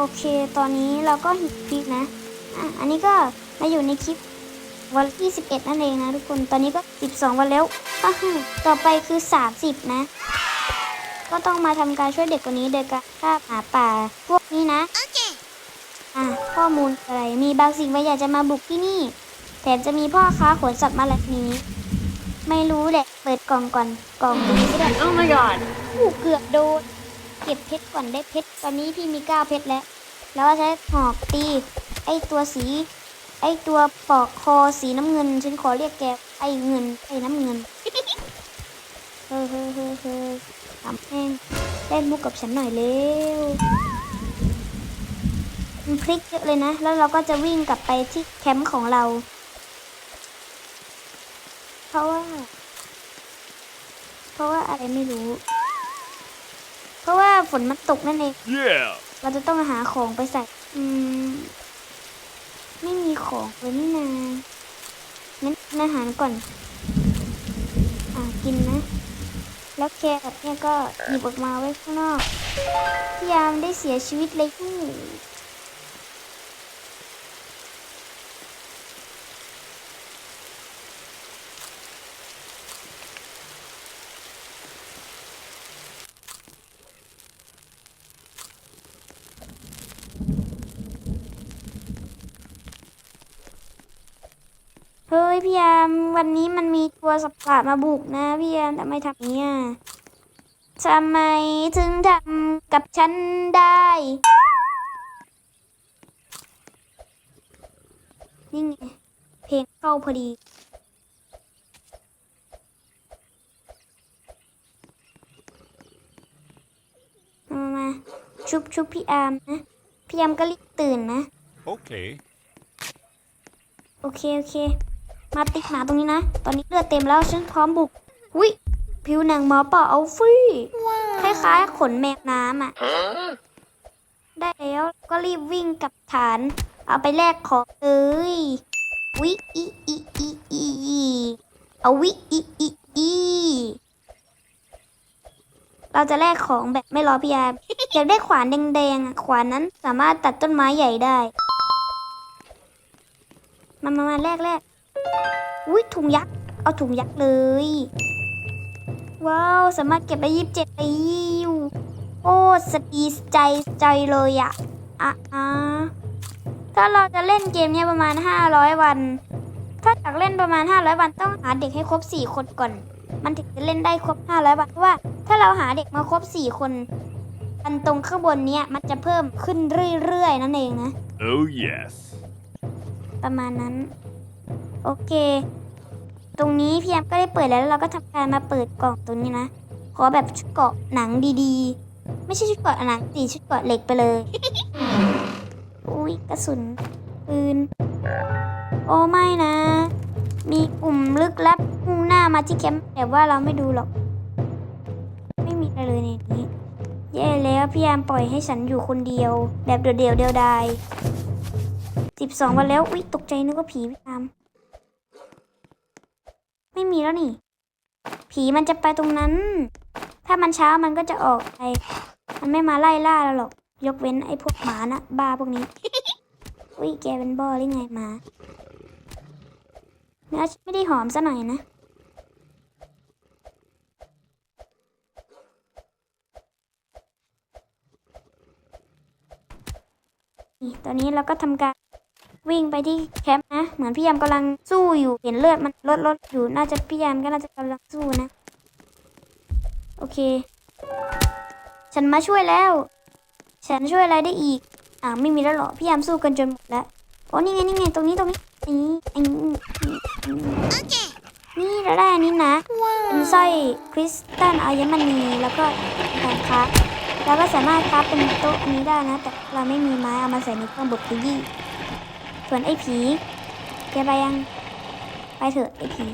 โอเค ตอนนี้เราก็หิดคลิปนะ อะ อันนี้ก็มาอยู่ในคลิปวันที่11นั่นเองนะทุกคน ตอนนี้ก็ 12 วันแล้วอ้าวต่อไปคือ 30 นะ ก็ต้องมาทำการช่วยเด็กคนนี้โดยการฆ่าหมาป่า พวกนี้นะอะข้อมูลอะไร มีบางสิ่งบางอย่างจะมาบุกที่นี่ แถมจะมีพ่อค้าขนสัตว์มาแบบนี้ ไม่รู้แหละ เปิดกล่องก่อน กล่องนี้ก็ได้ Oh my god. อู้เกือบโดนเก็บเพชรก่อนได้เพชรตอนนี้พี่มีเก้าเพชรแล้ว แล้วก็ใช้หอกตี ไอตัวสี ไอตัวปอกคอสีน้ำเงิน ฉันขอเรียกแกไอเงิน ไอน้ำเงิน เฮ้ยเฮ้ยเฮ้ยเฮ้ยทำแห้งเล่นมุกกับฉันหน่อยเร็วมันพลิกเยอะเลยนะ แล้วเราก็จะวิ่งกลับไปที่แคมป์ของเรา เพราะว่า เพราะว่าอะไรไม่รู้ ราะว่าฝนมันตกนั่นเอง Yeah. เราจะต้องหาของไปใส่ อืม ไม่มีของเลยนี่นางั้นกินอาหารก่อน อ่ากินนะ แล้วแครอทเนี่ยก็หยิบออกมาไว้ข้างนอกพี่ยามได้เสียชีวิตเลยคู่ เฮ้ยพี่ยามวันนี้มันมีตัวสัตว์ประหลาดมาบุกนะพี่ยามทำไมทำอย่างนี้อะทำไมถึงทำกับฉันได้ นี่ไง เพลงเข้าพอดีมามามาชุบชุบพี่อามนะ พี่อามก็รีบตื่นนะ Okay. โอเค โอเค มาติ๊กหมาตรงนี้นะ ตอนนี้เลือดเต็มแล้วฉันพร้อมบุกวิผิวหนังหมอป่าเอาฟรีคล้ายๆขนแมวน้ำอะ ได้แล้วก็รีบวิ่งกลับฐาน เอาไปแลกของเลยวิอีอีอีอีอีเอาวิอีอีอีเราจะแลกของแบบไม่รอพี่ยามอยากได้ขวานแดงๆอะขวานนั้นสามารถตัดต้นไม้ใหญ่ได้ มามามาแรกแรก อุ้ยถุงยักษ์ เอาถุงยักษ์เลย ว้าว สามารถเก็บได้ยี่สิบเจ็ดปีวโอ้สปีดใจใจเลยอะอะอะถ้าเราจะเล่นเกมเนี้ยประมาณ500วัน ถ้าอยากเล่นประมาณ500วันต้องหาเด็กให้ครบ4คนก่อน มันถึงจะเล่นได้ครบ500วันเพราะว่า ถ้าเราหาเด็กมาครบ4คนอันตรงข้างบนเนี้ยมันจะเพิ่มขึ้นเรื่อยๆนั่นเองนะ Oh yes. ประมาณนั้น โอเค ตรงนี้พี่แอมก็ได้เปิดแล้วแล้วเราก็ทำการมาเปิดกล่องตรงนี้นะ ขอแบบชุดเกราะหนังดีๆ ไม่ใช่ชุดเกราะหนังสีชุดเกราะเหล็กไปเลย อุ้ยกระสุนปืน โอ้ไม่นะ มีกลุ่มลึกลับมุ่งหน้ามาที่แคมป์แต่ว่าเราไม่ดูหรอก ไม่มีอะไรเลยในนี้แย่แล้วพี่ยามปล่อยให้ฉันอยู่คนเดียว แบบเดียวเดียวเดียวดายสิบสองวันแล้ว อุ๊ย ตกใจนึกว่าผีพี่ตาม ไม่มีแล้วนี่ ผีมันจะไปตรงนั้น ถ้ามันเช้ามันก็จะออกไป มันไม่มาไล่ล่าเราหรอก ยกเว้นไอ้พวกหมานะบ้าพวกนี้ อุ้ยแกเป็นบอหรือไงหมาเนื้อไม่ได้หอมซะหน่อยนะตอนนี้เราก็ทำการ วิ่งไปที่แคมป์นะ เหมือนพี่ยามกำลังสู้อยู่ เห็นเลือดมันลดลดอยู่ น่าจะพี่ยามก็น่าจะกำลังสู้นะ โอเค ฉันมาช่วยแล้ว ฉันช่วยอะไรได้อีก อ่าไม่มีแล้วหรอ พี่ยามสู้กันจนหมดแล้ว โอ้นี่ไงนี่ไงตรงนี้ตรงนี้อันนี้อันนี้นี่เราได้อันนี้นะ เป็นสร้อยคริสตัลอายมณีแล้วก็แผงค้าเราก็สามารถคราฟเป็นโต๊ะอันนี้ได้นะ แต่เราไม่มีไม้เอามาใส่ในเครื่องบดขยี้ ส่วนไอ้ผีแกไปยัง ไปเถอะไอ้ผี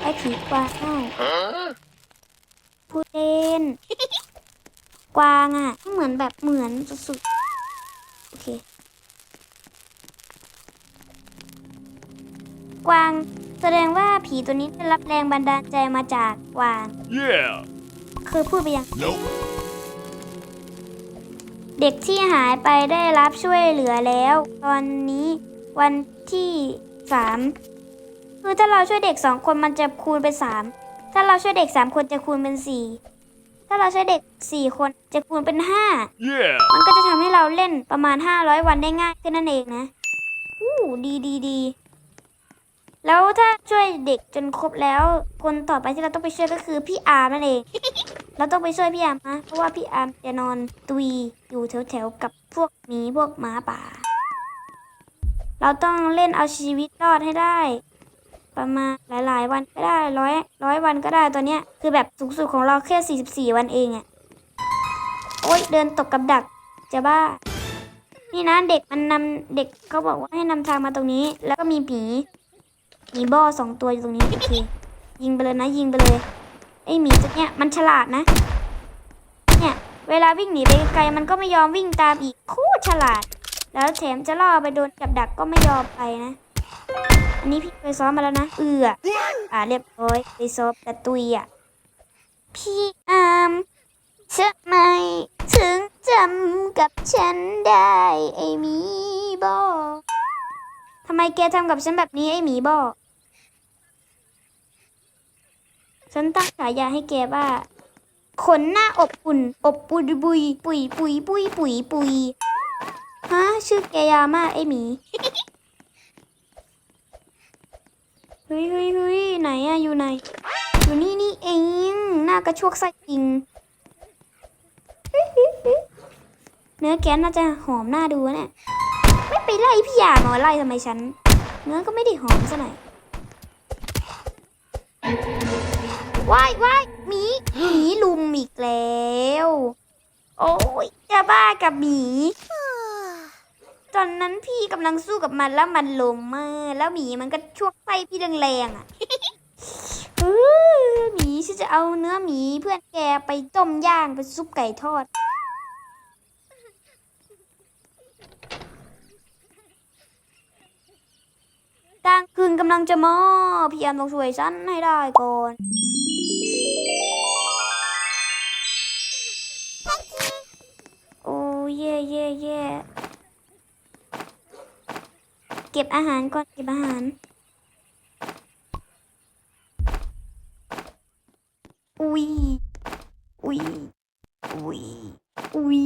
ไอ้ผีกวางอ้าวพูดเล่น กวางอะ เหมือนแบบเหมือนสุดๆ โอเค กวางแสดงว่าผีตัวนี้ได้รับแรงบันดาลใจมาจากกวาง Yeah. เคยพูดไปยัง Nope. เด็กที่หายไปได้รับช่วยเหลือแล้ว ตอนนี้วันที่สามคือถ้าเราช่วยเด็กสองคนมันจะคูณเป็นสามถ้าเราช่วยเด็กสามคนจะคูณเป็นสี่ถ้าเราช่วยเด็กสี่คนจะคูณเป็นห้า Yeah. มันก็จะทำให้เราเล่นประมาณ500วันได้ง่ายขึ้นนั่นเองนะอู้ดีดีดีแล้วถ้าช่วยเด็กจนครบแล้ว คนต่อไปที่เราต้องไปช่วยก็คือพี่อาร์มนั่นเอง เราต้องไปช่วยพี่อาร์มนะเพราะว่าพี่อาร์มจะนอนตุยอยู่แถวๆกับพวกหมีพวกหมาป่า เราต้องเล่นเอาชีวิตรอดให้ได้ ประมาณหลายๆ วันก็ได้ร้อยร้อยวันก็ได้ตัวเนี้ยคือแบบสูงสุดของเราแค่44 วันเองอะโอ๊ยเดินตกกับดักจะบ้า นี่นะเด็กมันนำเด็กเขาบอกว่าให้นำทางมาตรงนี้ แล้วก็มีผีหมีบอสองตัวอยู่ตรงนี้โอเคยิงไปเลยนะยิงไปเลย ไอหมีตัวเนี้ยมันฉลาดนะ เนี่ยเวลาวิ่งหนีไปไกลมันก็ไม่ยอมวิ่งตามอีกคตรฉลาด แล้วแถมจะล่อไปโดนกับดักก็ไม่ยอมไปนะ อันนี้พี่เคยซ้อมมาแล้วนะ เอืออ่าเรียบร้อยไปซ้อมแต่ตุยอะ พี่อามทำไมถึงจำกับฉันได้ไอ้หมีบอทำไมแกทำกับฉันแบบนี้ไอ้หมีบอ ฉันตั้งฉายาให้แกว่าขนหน้าอบอุ่น อบปุยบุยปุยปุยปุยปุยปุยฮะชื่อแกยาวมากไอหมีเฮ้ยเฮ้ยเฮ้ยไหนอะอยู่ไหน อยู่นี่นี่เอง หน้ากระชวกไส้จริง เนื้อแกนน่าจะหอมหน่าดูนะเนี่ยไม่ไปไล่พี่ยามาไล่ทำไมฉัน เนื้อก็ไม่ได้หอมซะหน่อย ว้ายว้ายหมีหมีลุมอีกแล้ว โอ้ยจะบ้ากับหมี ตอนนั้นพี่กำลังสู้กับมันแล้วมันลงมาแล้วหมีมันก็ชวกไส้พี่แรงๆอะเออหมีฉันจะเอาเนื้อหมีเพื่อนแกไปต้มย่างไปซุปไก่ทอดกลางคืนกำลังจะมาพี่แอมต้องช่วยฉันให้ได้ก่อน เก็บอาหารก่อนเก็บอาหารอุ้ยอุ้ยอุ้ยอุ้ย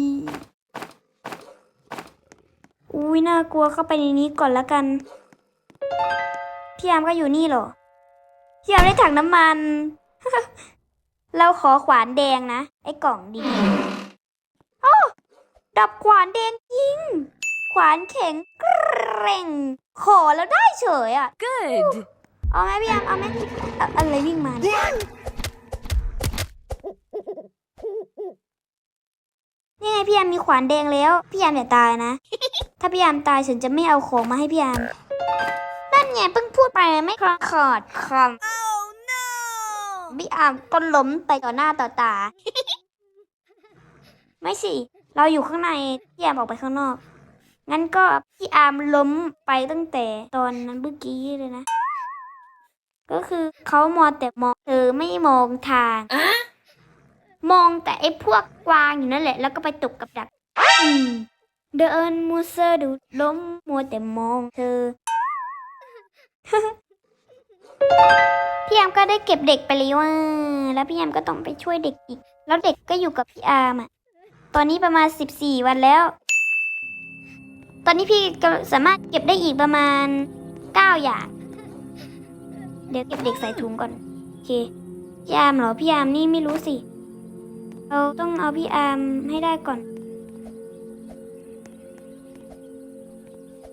อุ้ยน่ากลัวเข้าไปในนี้ก่อนละกันพี่ยามก็อยู่นี่เหรอพี่ยามได้ถังน้ำมัน เราขอขวานแดงนะ ไอ้กล่องดีๆอ้ดับขวานแดงจริง ขวานแข็งแกร่ง ขอแล้วได้เฉยอะ Good. เอาไหมพี่ยามเอาไหมอะอะไรวิ่งมาเนี่ยนี่ไงพี่ยามมีขวานแดงแล้ว พี่ยามอย่าตายนะ ถ้าพี่ยามตายฉันจะไม่เอาของมาให้พี่ยามนั่นไงเพิ่งพูดไปไม่คลองขอดคำ Oh no! พี่อามก็ล้มไปต่อหน้าต่อตา ไม่สิ เราอยู่ข้างในพี่อามออกไปข้างนอก งั้นก็พี่อาร์มล้มไปตั้งแต่ตอนนั้นเมื่อกี้เลยนะ ก็คือเขามองแต่มองเธอไม่มองทาง มองแต่ไอ้พวกกวางอยู่นั่นแหละ แล้วก็ไปตกกับดักอืมเดินมูเซอร์ดูล้มมัวแต่มองเธอ พี่ยามก็ได้เก็บเด็กไปเลยว่า แล้วพี่ยามก็ต้องไปช่วยเด็กอีก แล้วเด็กก็อยู่กับพี่อาร์มอะ ตอนนี้ประมาณสิบสี่วันแล้ว ตอนนี้พี่สามารถเก็บได้อีกประมาณเก้าอย่าง เดี๋ยวเก็บเด็กใส่ถุงก่อน โอเคพี่อาร์มเหรอ พี่อาร์มนี่ไม่รู้สิ เราต้องเอาพี่อาร์มให้ได้ก่อน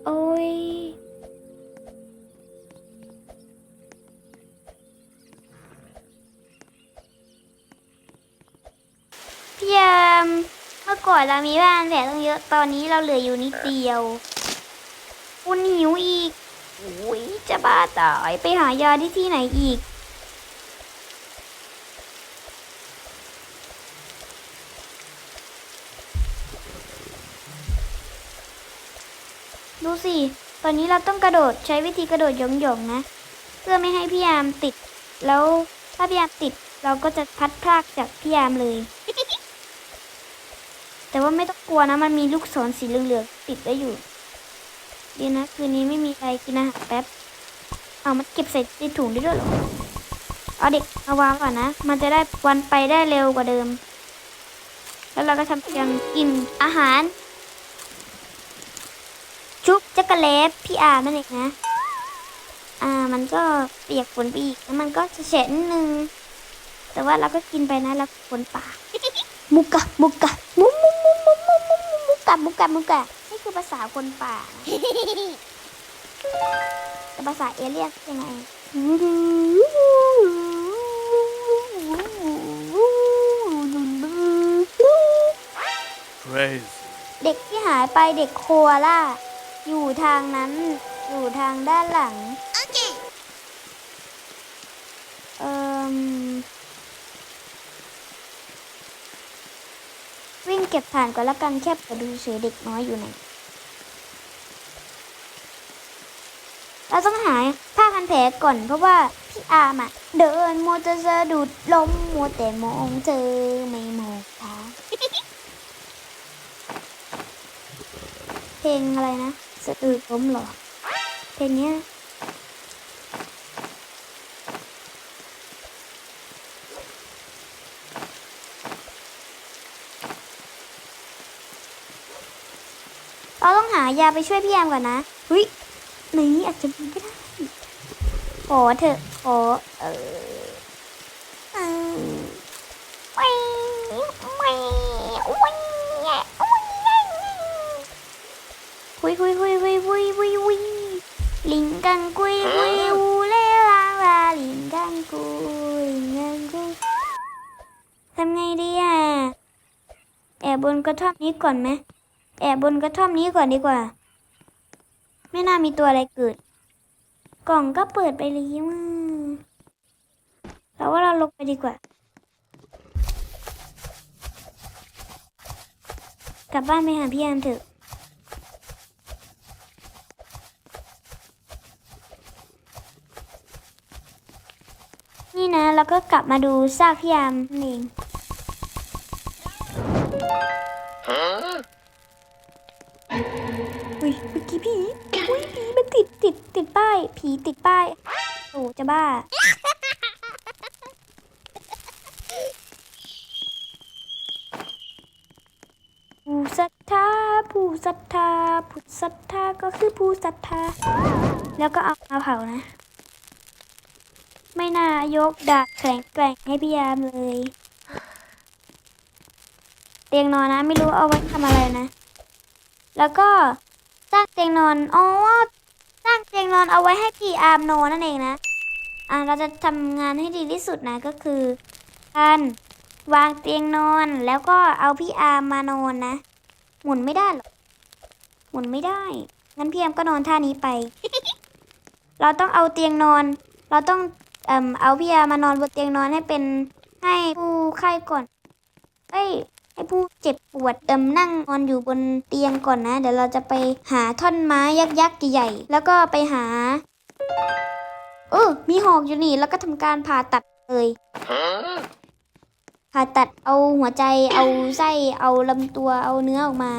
โอ้ย พี่ยาม เมื่อก่อนเรามีบ้านแผลต้องเยอะ ตอนนี้เราเหลืออยู่นิดเดียวคุณหิวอีกโอ้ยจะบ้าตายไปหายาที่ที่ไหนอีก ดูสิ ตอนนี้เราต้องกระโดดใช้วิธีกระโดดหย่องๆนะ เพื่อไม่ให้พี่ยามติด แล้วถ้าพี่ยามติดเราก็จะพัดพรากจากพี่ยามเลย แต่ว่าไม่ต้องกลัวนะ มันมีลูกศรสีเหลืองๆติดไว้อยู่ ดีนะ คืนนี้ไม่มีใครกินอาหารแป๊บ เอามันเก็บใส่ในถุงได้ด้วยหรอ เอาเด็กมาวางก่อนนะ มันจะได้วันไปได้เร็วกว่าเดิม แล้วเราก็ทำเพียงกินอาหารชุบจักรเลฟพี่อานั่นเองนะ อ่า มันก็เปียกฝนไปอีกแล้วมันก็จะเฉะนิดนึง แต่ว่าเราก็กินไปนะแล้วฝนป่ามุกกะมุกกะมุกมุกมุมุกมุกมุ กมุกมุกกะมุกกะมุกกะนี่คือภาษาคนป่านะแต่ภาษาเอเลี่ยนยังไง Crazy. เด็กที่หายไปเด็กโคอาล่าอยู่ทางนั้น อยู่ทางด้านหลัง เอ่มวิ่ง เก็บผ่านก่อนละกันแค่ไปดูเฉยเด็กน้อยอยู่ไหน เราต้องหาผ้าพันแผลก่อนเพราะว่าพี่อาร์มอะเดินมัวจะสะดุดล้มมัวแต่มองเธอไม่มองเท้าเพลงอะไรนะสะดุดล้มเหรอเพลงเนี้ย เราต้องหายาไปช่วยพี่แอมก่อนนะเฮ้ยในนี้อาจจะมีก็ได้ขอเถอะขอเอออืมไม่ไม่ไม่คุยคุยคุยคุยคุยคุยคุยลิงกังกุยกุยอูเลลาลาลิงกังกุยลิงกังกุยทำไงดีอะแอบบนกระท่อมนี้ก่อนไหม แอบบนกระท่อมนี้ก่อนดีกว่า ไม่น่ามีตัวอะไรเกิด กล่องก็เปิดไปแล้วอะเราว่าเราลงไปดีกว่า กลับบ้านไปหาพี่แอมเถอะนี่นะแล้วก็กลับมาดูซากพี่แอมนั่นเอง Huh? อุ้ยเมื่อกี้ผีอุ้ยผีมันติดติดติดป้าย ผีติดป้ายโอ้จะบ้า ผู้ศรัทธาผู้ศรัทธาผู้ศรัทธาก็คือผู้ศรัทธา แล้วก็เอามาเผานะ ไม่น่ายกดาบแข็งแกร่งให้พี่ยามเลย เตียงนอนนะ ไม่รู้เอาไว้ทำอะไรนะ แล้วก็ สร้างเตียงนอน อ๋อ สร้างเตียงนอนเอาไว้ให้พี่อาร์มนอนนั่นเองนะ อ่าเราจะทำงานให้ดีที่สุดนะก็คือการวางเตียงนอนแล้วก็เอาพี่อาร์มมานอนนะ หมุนไม่ได้หรอกหมุนไม่ได้ งั้นพี่อาร์มก็นอนท่านี้ไป เราต้องเอาเตียงนอน เราต้องเอ่มเอาพี่อาร์มมานอนบนเตียงนอนให้เป็นให้ผู้ไข้ก่อน เอ้ย ให้ผู้เจ็บปวดเอิมนั่งนอนอยู่บนเตียงก่อนนะ เดี๋ยวเราจะไปหาท่อนไม้ยักษ์ๆใหญ่ๆแล้วก็ไปหาเออมีหอกอยู่นี่ แล้วก็ทำการผ่าตัดเลยผ่าตัดเอาหัวใจเอาไส้เอาลำตัวเอาเนื้อออกมา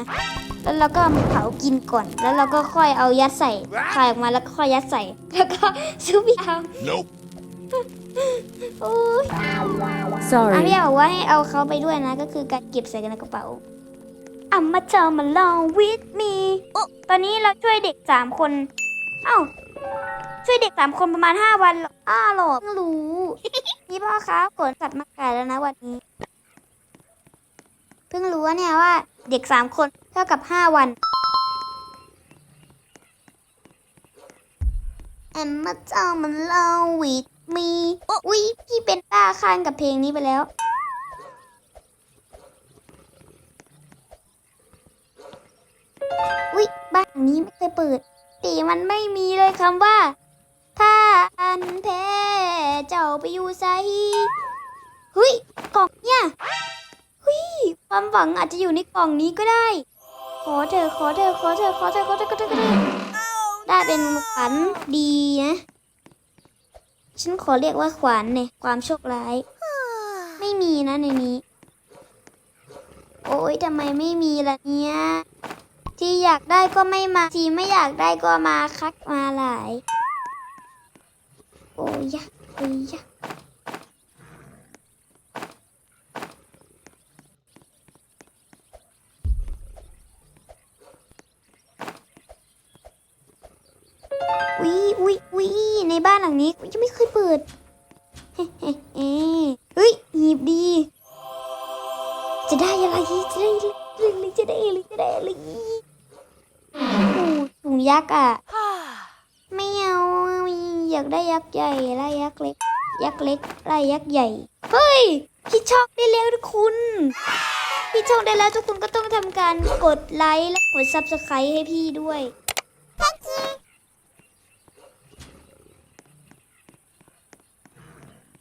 แล้วเราก็เอามาเผากินก่อน แล้วเราก็ค่อยเอายัดใส่คายออกมาแล้วก็ค่อยยัดใส่ แล้วก็ชุบยาว Nope. โอ้ย อะ Sorry. พี่บอกว่าให้เอาเขาไปด้วยนะ ก็คือการเก็บใส่กันในกระเป๋าอะมาเจอมาลอง with me ตอนนี้เราช่วยเด็กสามคน เอ้า ช่วยเด็กสามคนประมาณห้าวันหรอกอ้าหรอกเพิ่งรู้นี่พ่อค้าขนสัตว์มาขายแล้วนะวันนี้ เพิ่งรู้ว่าเนี่ยว่า เด็กสามคนเท่ากับห้าวันแอมมาเจอมาลอง with me อุ๊ยพี่เป็นตาค้างกับเพลงนี้ไปแล้ว อุ๊ยบ้านนี้ไม่เคยเปิดตีมันไม่มีเลยคำว่า ถ้าอันแพ้เจ้าไปอยู่ไซเฮ้ยกล่องเนี่ยเฮ้ยความหวังอาจจะอยู่ในกล่องนี้ก็ได้ ขอเธอขอเธอขอเธอขอเธอขอเธอขอเธอได้เป็นขวัญดีนะ ฉันขอเรียกว่าขวานเนี่ยความโชคร้าย ไม่มีนะในนี้ โอ้ยทำไมไม่มีล่ะเนี่ยที่อยากได้ก็ไม่มา ที่ไม่อยากได้ก็มาคักมาหลาย โอ้ยยะโอ้ย ยะวิวิวิในบ้านหลังนี้ยังไม่เคยเปิด เฮ้เฮ้เฮ้เฮ้ยหีบดี จะได้อะไรจะได้อะไรจะได้อะไรจะได้อะไรโอ้ถุงยักษ์อะไม่เอาอยากได้ยักษ์ใหญ่ไล่ยักษ์เล็ก ยักษ์เล็กไล่ยักษ์ใหญ่ เฮ้ยพี่ชองได้แล้วทุกคุณพี่ชองได้แล้วทุกคุณก็ต้องทำการกดไลค์และกด subscribe ให้พี่ด้วย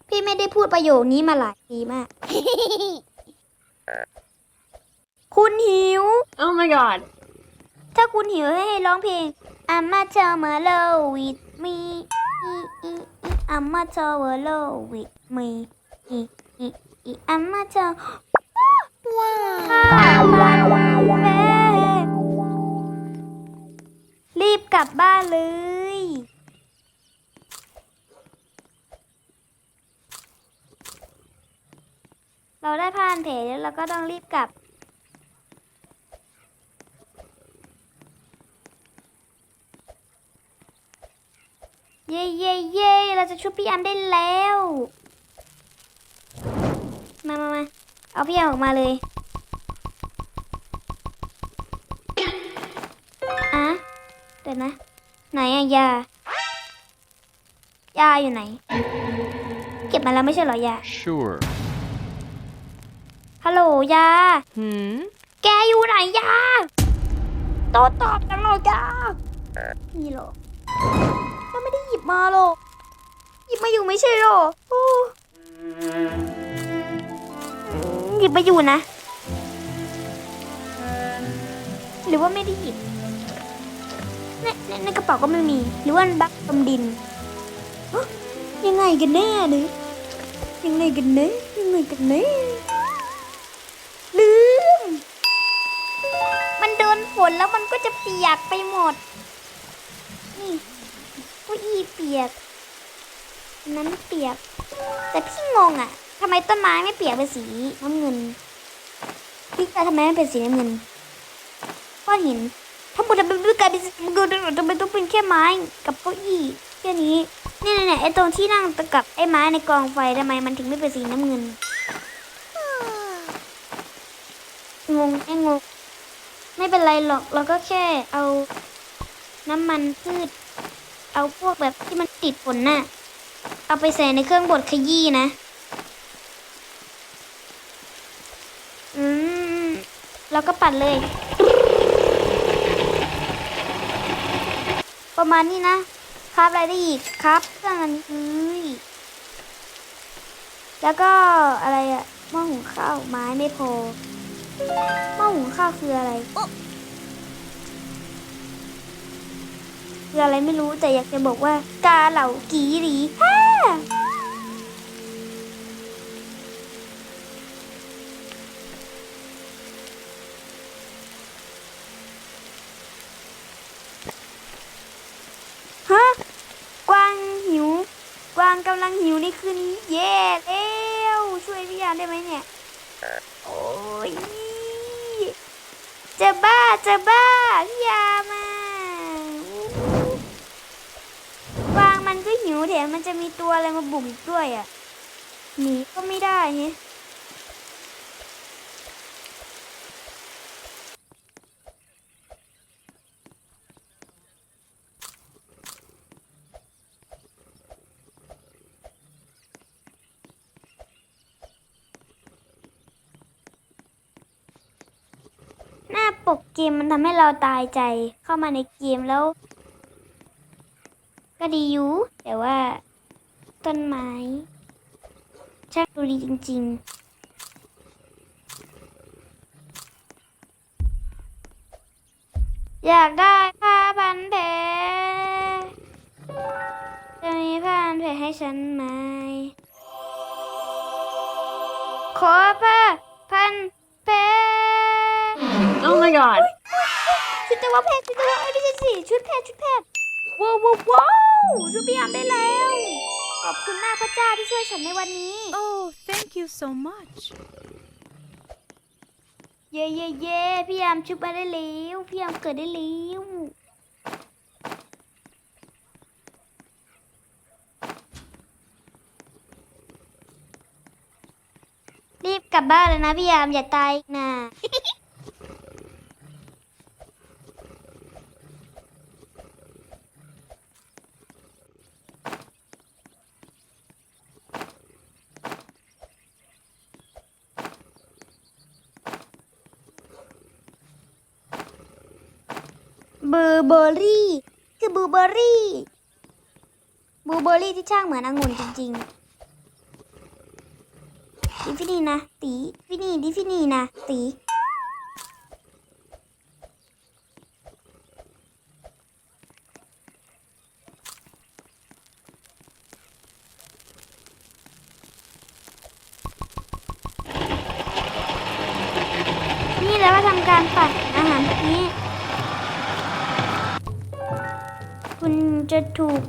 พี่ไม่ได้พูดประโยคนี้มาหลายปีมาก คุณหิว Oh my god. ถ้าคุณหิวให้ร้องเพลง I'm a t o m o r o w with me I'm a t o m o r o w with me I'm a t o รีบกลับบ้านเลย เราได้ผ่านเพจแล้วเราก็ต้องรีบกลับ เย่เย่เย่เราจะช่วยพี่อัมได้แล้ว มามามาเอาพี่อัมออกมาเลยอะเดี๋ยวนะ ไหนอะยายาอยู่ไหน เก็บมาแล้วไม่ใช่เหรอยา Sure. ฮัลโหลยา Hmm? แกอยู่ไหนยาโตตอบกันหรอยานี่เหรอก็ไม่ได้หยิบมาหรอก หยิบมาอยู่ไม่ใช่หรอโอ้หยิบมาอยู่นะ หรือว่าไม่ได้หยิบในในในกระเป๋าก็ไม่มี หรือว่ามันบักตมดินฮะยังไงกันแน่เนี่ยยังไงกันแน่ยังไงกันแน่ นแล้วมันก็จะเปียกไปหมด นี่เก้าอี้เปียกนนั้นเปียก แต่พี่งงอะทำไมต้นไม้ไม่เปียกเป็นสีน้ำเงิน พี่กาทำไมไม่เป็นสีน้ำเงินก้อนหินถ้าหมดจะเป็นกลายเป็นสีน้ำเงินทำไมต้องเป็นแค่ไม้กับเก้าอี้แค่นี้เนี่ยเนี่ยไอ้ตรงที่นั่งกับไอ้ไม้ในกองไฟทำไมมันถึงไม่เป็นสีน้ำเงินงงไอ้งง ไม่เป็นไรหรอกเราก็แค่เอาน้ำมันพืช เอาพวกแบบที่มันติดฝนน่ะ เอาไปใส่ในเครื่องบดขยี้นะ อืมแล้วก็ปัดเลย ประมาณนี้นะ ครับอะไรได้อีกครับเครื่องอันนี้เอ้ยแล้วก็อะไรอะหม้อหุงข้าวไม้ไม่พอ หม้อหุงข้าวคืออะไรคืออะไรไม่รู้แต่อยากจะบอกว่า กาเหล่ากีหรีฮ่าฮะกวางหิว กวางกำลังหิวในคืนนี้ เย่แล้วช่วยพี่ยานได้ไหมเนี่ย โอ้ย จะบ้าจะบ้าพี่ยามาวางมันก็หิวแถมมันจะมีตัวอะไรมาบุกอีกด้วยอะหนีก็ไม่ได้เฮ้ ปกเกมมันทำให้เราตายใจเข้ามาในเกมแล้ว ก็ดีอยู่แต่ว่า ต้นไม้ช่างดูดีจริง ๆอยากได้ผ้าพันแผลจะมีผ้าพันแผลให้ฉันไหม ขอผ้า my god ชุดแต่ว่าแพทย์ชุดแต่ว่าเอ้ยไม่ใช่สิชุดแพทย์ชุดแพทย์ว้าวว้าวว้าวชุดพี่ยามได้แล้ว ขอบคุณมากพระเจ้าที่ช่วยฉันในวันนี้ Oh, thank you so much. เย่เย่เย่พี่ยามชุบมาได้แล้วพี่ยามเกิดได้แล้วรีบกลับบ้านเลยนะพี่ยามอย่าตายอีกนะ เบอร์เบอรี่ คือบูเบอรี่บูเบอรี่ที่ช่างเหมือนองุ่นจริงๆดิฟินี่นะ ตีฟินี่ดิฟินี่นะ ตี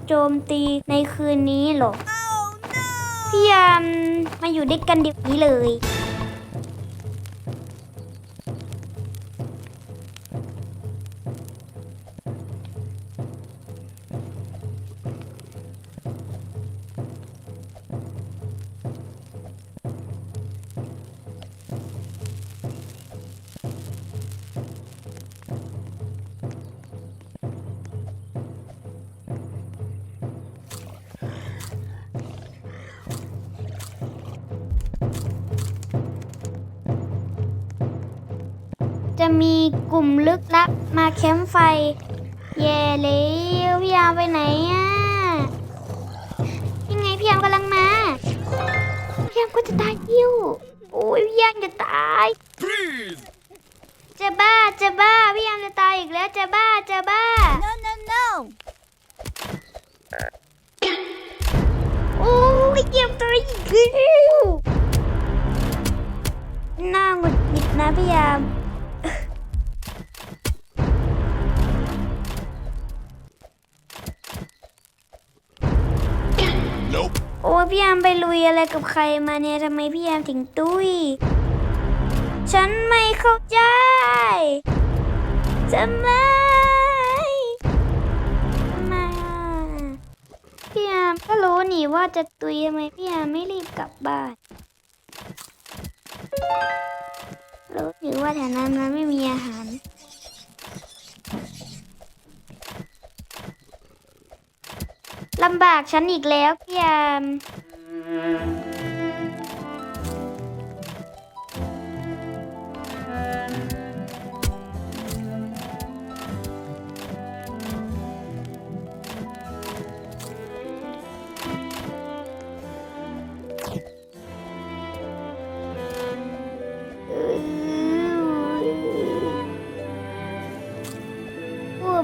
โจมตีในคืนนี้เหรอพี่ยามมาอยู่ด้วยกันเดี๋ยวนี้เลย จะมีกลุ่มลึกลับมาแคมป์ไฟแย่แล้วพี่ยามไปไหนอะยังไงพี่ยามกำลังมา พี่ยามก็จะตายยิ้วโอ้ยพี่ยามจะตาย จะบ้าจะบ้าพี่ยามจะตายอีกแล้วจะบ้าจะบ้า No, no, no. โอ้ยเก็บตัวอีกแล้วหน้าหงุดหงิดนะพี่ยาม พี่ยามไปลุยอะไรกับใครมาเนี่ยทำไมพี่ยามถึงตุ้ย ฉันไม่เข้าใจทำไมทำไมพี่ยามก็รู้นี่ว่าจะตุยทำไมพี่ยามไม่รีบกลับบ้าน รู้หรือว่าแถวนั้นมันไม่มีอาหารลำบากฉันอีกแล้วพี่ยาม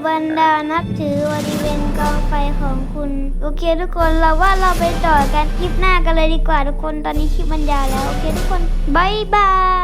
บรรดานับถือวัน ของคุณ โอเคทุกคนเราว่าเราไปต่อกันคลิปหน้ากันเลยดีกว่าทุกคนตอนนี้คลิปมันยาวแล้ว โอเคทุกคนบายบาย